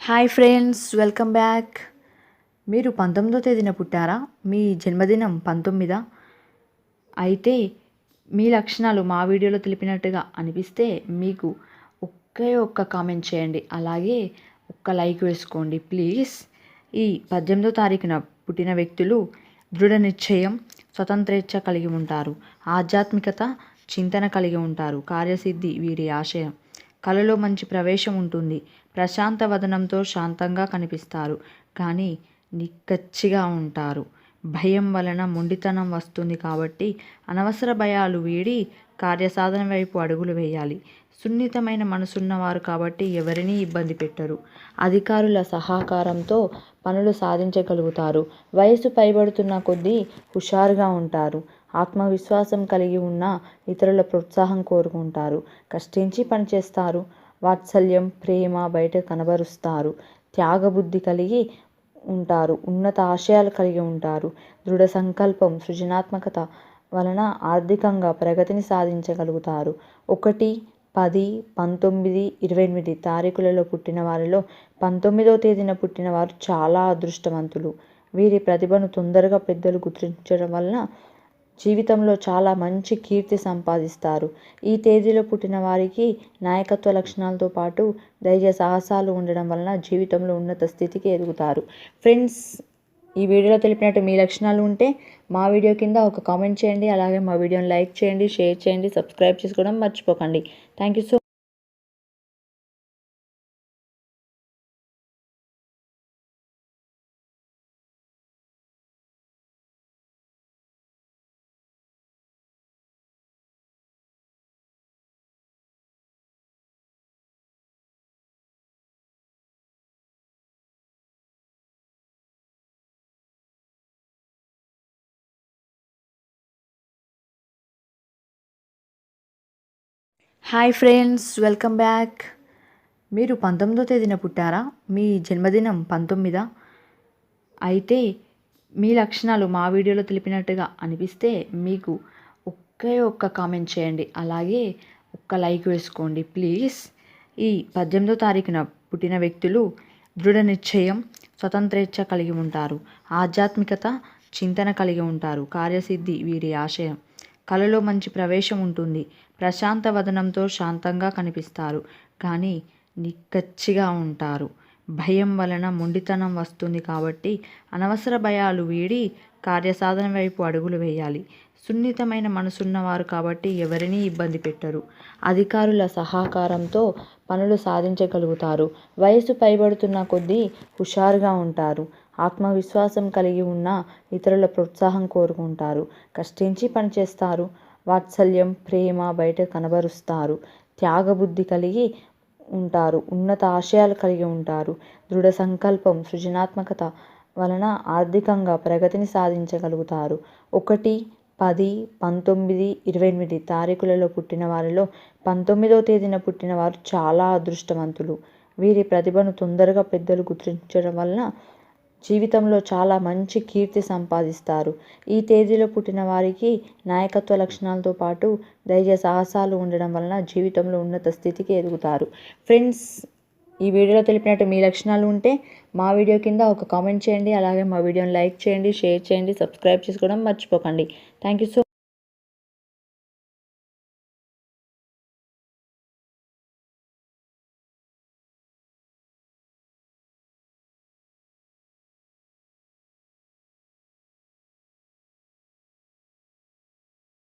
Hi friends welcome back. మీరు పంతొమ్మిదో తేదీన పుట్టారా? మీ జన్మదినం పంతొమ్మిదా? అయితే మీ లక్షణాలు మా వీడియోలో తెలిపినట్టుగా అనిపిస్తే మీకు ఒకే ఒక్క కామెంట్ చేయండి. అలాగే ఒక్క లైక్ వేసుకోండి ప్లీజ్. ఈ పద్దెనిమిదో తారీఖున పుట్టిన వ్యక్తులు దృఢ నిశ్చయం స్వతంత్రేచ్ఛ కలిగి ఉంటారు. ఆధ్యాత్మికత చింతన కలిగి ఉంటారు. కార్యసిద్ధి వీరి ఆశయం. కళలో మంచి ప్రవేశం ఉంటుంది. ప్రశాంత వదనంతో శాంతంగా కనిపిస్తారు. కానీ నిక్కచ్చిగా ఉంటారు. భయం వలన మొండితనం వస్తుంది కాబట్టి అనవసర భయాలు వీడి కార్యసాధన వైపు అడుగులు వేయాలి. సున్నితమైన మనసున్నవారు కాబట్టి ఎవరినీ ఇబ్బంది పెట్టరు. అధికారుల సహకారంతో పనులు సాధించగలుగుతారు. వయసు పైబడుతున్న కొద్దీ హుషారుగా ఉంటారు. ఆత్మవిశ్వాసం కలిగి ఉన్న ఇతరుల ప్రోత్సాహం కోరుకుంటారు. కష్టించి పనిచేస్తారు. వాత్సల్యం ప్రేమ బయట కనబరుస్తారు. త్యాగబుద్ధి కలిగి ఉంటారు. ఉన్నత ఆశయాలు కలిగి ఉంటారు. దృఢ సంకల్పం సృజనాత్మకత వలన ఆర్థికంగా ప్రగతిని సాధించగలుగుతారు. ఒకటి పది పంతొమ్మిది ఇరవై ఎనిమిది తారీఖులలో పుట్టిన వారిలో పంతొమ్మిదో తేదీన పుట్టిన వారు చాలా అదృష్టవంతులు. వీరి ప్రతిభను తొందరగా పెద్దలు గుర్తించడం వలన జీవితంలో చాలా మంచి కీర్తి సంపాదిస్తారు. ఈ తేదీలో పుట్టిన వారికి నాయకత్వ లక్షణాలతో పాటు ధైర్య సాహసాలు ఉండడం వలన జీవితంలో ఉన్నత స్థితికి ఎదుగుతారు. ఫ్రెండ్స్ ఈ వీడియోలో తెలిపినట్టు మీ లక్షణాలు ఉంటే మా వీడియో కింద ఒక కామెంట్ చేయండి. అలాగే మా వీడియోని లైక్ చేయండి షేర్ చేయండి సబ్స్క్రైబ్ చేసుకోవడం మర్చిపోకండి. Thank you so hi friends welcome back. మీరు పంతొమ్మిదో తేదీన పుట్టారా? మీ జన్మదినం పంతొమ్మిదా? అయితే మీ లక్షణాలు మా వీడియోలో తెలిపినట్టుగా అనిపిస్తే మీకు ఒకే ఒక్క కామెంట్ చేయండి. అలాగే ఒక్క లైక్ వేసుకోండి ప్లీజ్. ఈ పద్దెనిమిదో తారీఖున పుట్టిన వ్యక్తులు దృఢ నిశ్చయం స్వతంత్రేచ్ఛ కలిగి ఉంటారు. ఆధ్యాత్మికత చింతన కలిగి ఉంటారు. కార్యసిద్ధి వీరి ఆశయం. కళలో మంచి ప్రవేశం ఉంటుంది. ప్రశాంత వదనంతో శాంతంగా కనిపిస్తారు. కానీ నిక్కచ్చిగా ఉంటారు. భయం వలన మొండితనం వస్తుంది కాబట్టి అనవసర భయాలు వీడి కార్యసాధన వైపు అడుగులు వేయాలి. సున్నితమైన మనసున్నవారు కాబట్టి ఎవరినీ ఇబ్బంది పెట్టరు. అధికారుల సహకారంతో పనులు సాధించగలుగుతారు. వయసు పైబడుతున్న కొద్దీ హుషారుగా ఉంటారు. ఆత్మవిశ్వాసం కలిగి ఉన్న ఇతరుల ప్రోత్సాహం కోరుకుంటారు. కష్టించి పనిచేస్తారు వాత్సల్యం ప్రేమ బయట కనబరుస్తారు. త్యాగబుద్ధి కలిగి ఉంటారు. ఉన్నత ఆశయాలు కలిగి ఉంటారు. దృఢ సంకల్పం సృజనాత్మకత వలన ఆర్థికంగా ప్రగతిని సాధించగలుగుతారు. ఒకటి పది పంతొమ్మిది ఇరవై ఎనిమిది తారీఖులలో పుట్టిన వారిలో పంతొమ్మిదో తేదీన పుట్టిన వారు చాలా అదృష్టవంతులు. వీరి ప్రతిభను తొందరగా పెద్దలు గుర్తించడం వలన జీవితంలో చాలా మంచి కీర్తి సంపాదిస్తారు. ఈ తేదీలో పుట్టిన వారికి నాయకత్వ లక్షణాలతో పాటు ధైర్య సాహసాలు ఉండడం వలన జీవితంలో ఉన్నత స్థితికి ఎదుగుతారు. ఫ్రెండ్స్ ఈ వీడియోలో తెలిపినట్టు మీ లక్షణాలు ఉంటే మా వీడియో కింద ఒక కామెంట్ చేయండి. అలాగే మా వీడియోని లైక్ చేయండి షేర్ చేయండి సబ్స్క్రైబ్ చేసుకోవడం మర్చిపోకండి. Thank you so